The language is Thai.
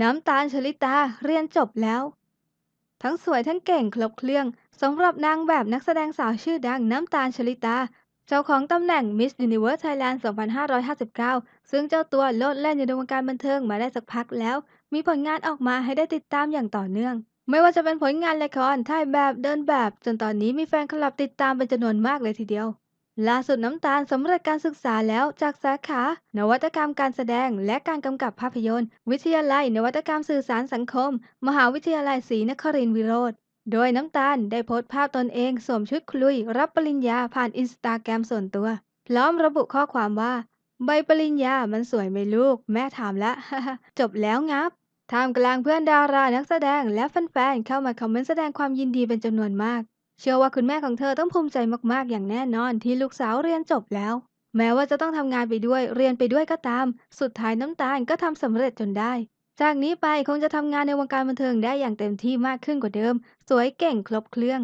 น้ำตาลชลิตาเรียนจบแล้ว ทั้งสวยทั้งเก่งครบเครื่องสำหรับนางแบบนักแสดงสาวชื่อดังน้ำตาลชลิตา เจ้าของตำแหน่ง Miss Universe Thailand 2559 ซึ่งเจ้าตัวโลดแล่นอยู่ในวงการบันเทิงมาได้สักพักแล้ว มีผลงานออกมาให้ได้ติดตามอย่างต่อเนื่อง ไม่ว่าจะเป็นผลงานละครถ่ายแบบเดินแบบ จนตอนนี้มีแฟนคลับติดตามเป็นจำนวนมากเลยทีเดียว ล่าสุดน้ำตาลสำเร็จการศึกษาแล้วจากสาขา นวัตกรรมการแสดงและการกำกับภาพยนตร์ วิทยาลัย นวัตกรรมสื่อสารสังคม มหาวิทยาลัยศรีนครินทรวิโรธโดยน้ำตาลได้โพสต์ภาพตนเองสวมชุดคลุย รับปริญญาผ่านอินสตาแกรมส่วนตัว พร้อมระบุข้อความว่า ใบปริญญามันสวยไหมลูก แม่ถามละ จบแล้วงับท่ามกลางเพื่อนดารานักแสดงและแฟนๆเข้ามาคอมเมนต์แสดงความยินดีเป็นจำนวนมาก เชื่อว่าคุณแม่ของเธอต้องภูมิใจมากๆ อย่างแน่นอนที่ลูกสาวเรียนจบแล้ว แม้ว่าจะต้องทำงานไปด้วยเรียนไปด้วยก็ตาม สุดท้ายน้ำตาลก็ทำสำเร็จจนได้ จากนี้ไปคงจะทำงานในวงการบันเทิงได้อย่างเต็มที่มากขึ้นกว่าเดิม สวยเก่งครบเครื่อง